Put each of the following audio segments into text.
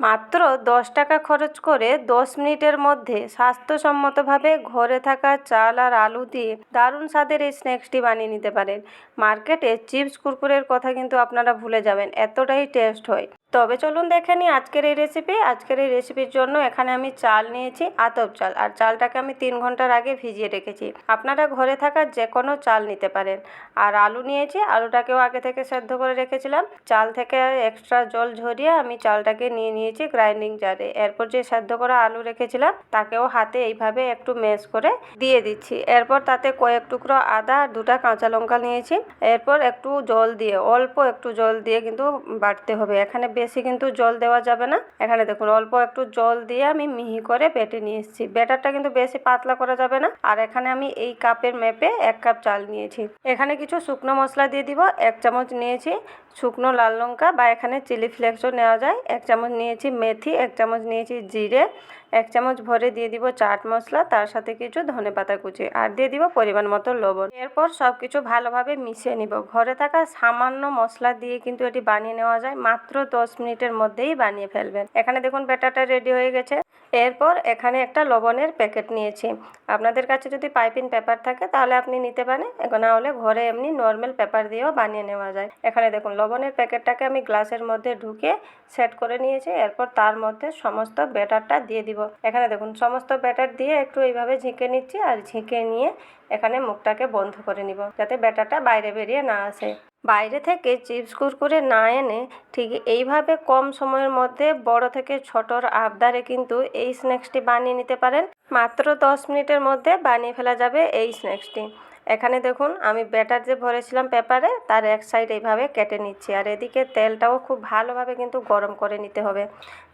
মাত্র দশ টাকা খরচ করে দশ মিনিটের মধ্যে স্বাস্থ্যসম্মতভাবে ঘরে থাকা চাল আর আলু দিয়ে দারুণ স্বাদের এই স্ন্যাক্সটি বানিয়ে নিতে পারেন। মার্কেটে চিপস কুরকুরের কথা কিন্তু আপনারা ভুলে যাবেন, এতটাই টেস্ট হয়। তবে চলুন দেখে নিই আজকের এই রেসিপি আজকের এই রেসিপির জন্য এখানে আমি চাল নিয়েছি, আতপ চাল। আর চালটাকে আমি তিন ঘণ্টার আগে ভিজিয়ে রেখেছি। আপনারা ঘরে থাকা যে কোনো চাল নিতে পারেন। আর আলু নিয়েছি, আলুটাকেও আগে থেকে সেদ্ধ করে রেখেছিলাম। চাল থেকে এক্সট্রা জল ঝরিয়ে আমি চালটাকে নিয়ে নিয়েছি গ্রাইন্ডিং জারে এরপর যে সেদ্ধ করা আলু রেখেছিলাম, তাকেও হাতে এইভাবে একটু ম্যাশ করে দিয়ে দিচ্ছি। এরপর তাতে কয়েক টুকরো আদা আর দুটা কাঁচা লঙ্কা নিয়েছি। এরপর একটু জল দিয়ে, অল্প একটু জল দিয়ে কিন্তু বাটতে হবে। এখানে বেশি কিন্তু জল দেওয়া যাবে না। এখানে দেখুন, অল্প একটু জল দিয়ে আমি মিহি করে বেটে নিয়ে এসেছি। ব্যাটারটা কিন্তু বেশি পাতলা করা যাবে না। আর এখানে আমি এই কাপের মেপে এক কাপ চাল নিয়েছি। এখানে কিছু শুকনো মশলা দিয়ে দিব, এক চামচ নিয়েছি শুকনো লাল লঙ্কা বা এখানে চিলি ফ্লেক্সও নেওয়া যায়। এক চামচ নিয়েছি মেথি, এক চামচ নিয়েছি জিরে এক চামচ ভরে দিয়ে দিব চাট মশলা, তার সাথে কিছু ধনে পাতা কুচি আর দিয়ে দিব পরিমাণ মতো লবণ। এরপর সব কিছু ভালোভাবে মিশিয়ে নিব। ঘরে থাকা সামান্য মশলা দিয়ে কিন্তু এটি বানিয়ে নেওয়া যায়। মাত্র দশ মিনিটের মধ্যেই বানিয়ে ফেলবেন। এখানে দেখুন ব্যাটারটা রেডি হয়ে গেছে। এরপর এখানে একটা লবণের প্যাকেট নিয়েছি। আপনাদের কাছে যদি পাইপিং পেপার থাকে তাহলে আপনি নিতে পারেন। না হলে ঘরে এমনি নর্মাল পেপার দিয়েও বানিয়ে নেওয়া যায়। এখানে দেখুন লবণের প্যাকেটটাকে আমি গ্লাসের মধ্যে ঢুকে সেট করে নিয়েছি। এরপর তার মধ্যে সমস্ত ব্যাটারটা দিয়ে দিব। এখানে দেখুন, সমস্ত ব্যাটার দিয়ে একটু এইভাবে ঝেঁকে নিচ্ছি আর ঝেঁকে নিয়ে এখানে মুখটাকে বন্ধ করে নিব যাতে ব্যাটারটা বাইরে বেরিয়ে না আসে। বাইরে থেকে চিপস কুরকুরে না এনে ঠিক এইভাবে কম সময়ের মধ্যে বড় থেকে ছোটর আবদারে কিন্তু এই স্ন্যাক্সটি বানিয়ে নিতে পারেন। মাত্র দশ মিনিটের মধ্যে বানিয়ে ফেলা যাবে এই স্ন্যাক্সটি। এখানে দেখুন, আমি ব্যাটার যে ভরেছিলাম পেপারে, তার এক সাইড এইভাবে কেটে নিচ্ছি। আর এদিকে তেলটাও খুব ভালোভাবে কিন্তু গরম করে নিতে হবে।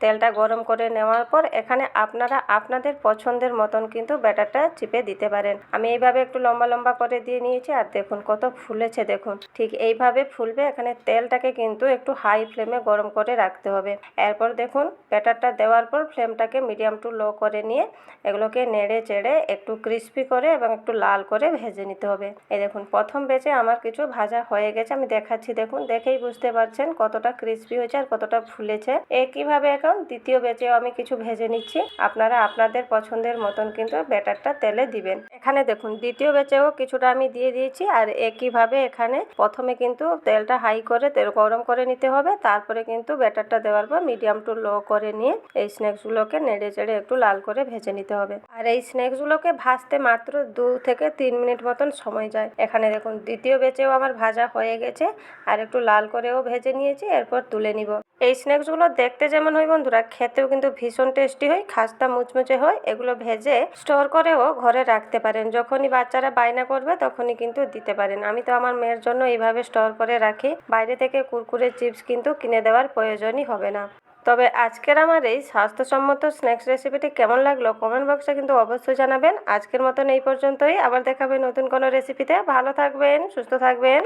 তেলটা গরম করে নেওয়ার পর এখানে আপনারা আপনাদের পছন্দের মতন কিন্তু ব্যাটারটা চিপে দিতে পারেন। আমি এইভাবে একটু লম্বা লম্বা করে দিয়ে নিয়েছি, আর দেখুন কত ফুলেছে দেখুন। ঠিক এইভাবে ফুলবে, এখানে তেলটাকে কিন্তু একটু হাই ফ্লেমে গরম করে রাখতে হবে। এরপর দেখুন, ব্যাটারটা দেওয়ার পর ফ্লেমটাকে মিডিয়াম টু লো করে নিয়ে, এগুলোকে নেড়ে চেড়ে একটু ক্রিস্পি করে এবং একটু লাল করে ভেজে নিতে হবে। এই দেখুন, প্রথম বেচে আমার কিছু ভাজা হয়ে গেছে, আমি দেখাচ্ছি। দেখুন, দেখেই বুঝতে পারছেন কতটা ক্রিস্পি হয়েছে আর কতটা ফুলেছে। একইভাবে এখন দ্বিতীয় বেচেও আমি কিছু ভেজে নিচ্ছি। আপনারা আপনাদের পছন্দের মতন কিন্তু ব্যাটারটা তেলে দিবেন। এখানে দেখুন, দ্বিতীয় বেচেও কিছুটা আমি দিয়ে দিয়েছি আর একইভাবে এখানে প্রথমে কিন্তু তেলটা হাই করে তেল গরম করে নিতে হবে, তারপরে কিন্তু ব্যাটারটা দেওয়ার পর মিডিয়াম টু লো করে নিয়ে এই স্ন্যাক্সগুলোকে নেড়ে চেড়ে একটু লাল করে ভেজে নিতে হবে। আর এই স্ন্যাক্সগুলোকে ভাজতে মাত্র দু থেকে তিন মিনিট মতন সময় যায়। এখানে দেখুন, দ্বিতীয় বেচেও আমার ভাজা হয়ে গেছে, আর একটু লাল করেও ভেজে নিয়েছি, এরপর তুলে নিব। এই স্ন্যাক্সগুলো দেখতে যেমন হয় বন্ধুরা, খেতেও কিন্তু ভীষণ টেস্টি হয়, খাস্তা মুচমুচে হয়, এগুলো ভেজে স্টোর করেও ঘরে রাখতে পারেন। যখনই বাচ্চারা বায়না করবে, তখনই কিন্তু দিতে পারেন। আমি তো আমার মেয়ের জন্য এইভাবে স্টোর করে রাখি, বাইরে থেকে কুরকুরে চিপস কিন্তু কিনে দেওয়ার প্রয়োজনই হবে না। তবে আজকের আমার এই স্বাস্থ্যসম্মত স্ন্যাক্স রেসিপিটি কেমন লাগল কমেন্ট বক্সে কিন্তু অবশ্যই জানাবেন। আজকের মতন এই পর্যন্তই। আবার দেখাবে নতুন কোনো রেসিপিতে ভালো থাকবেন, সুস্থ থাকবেন।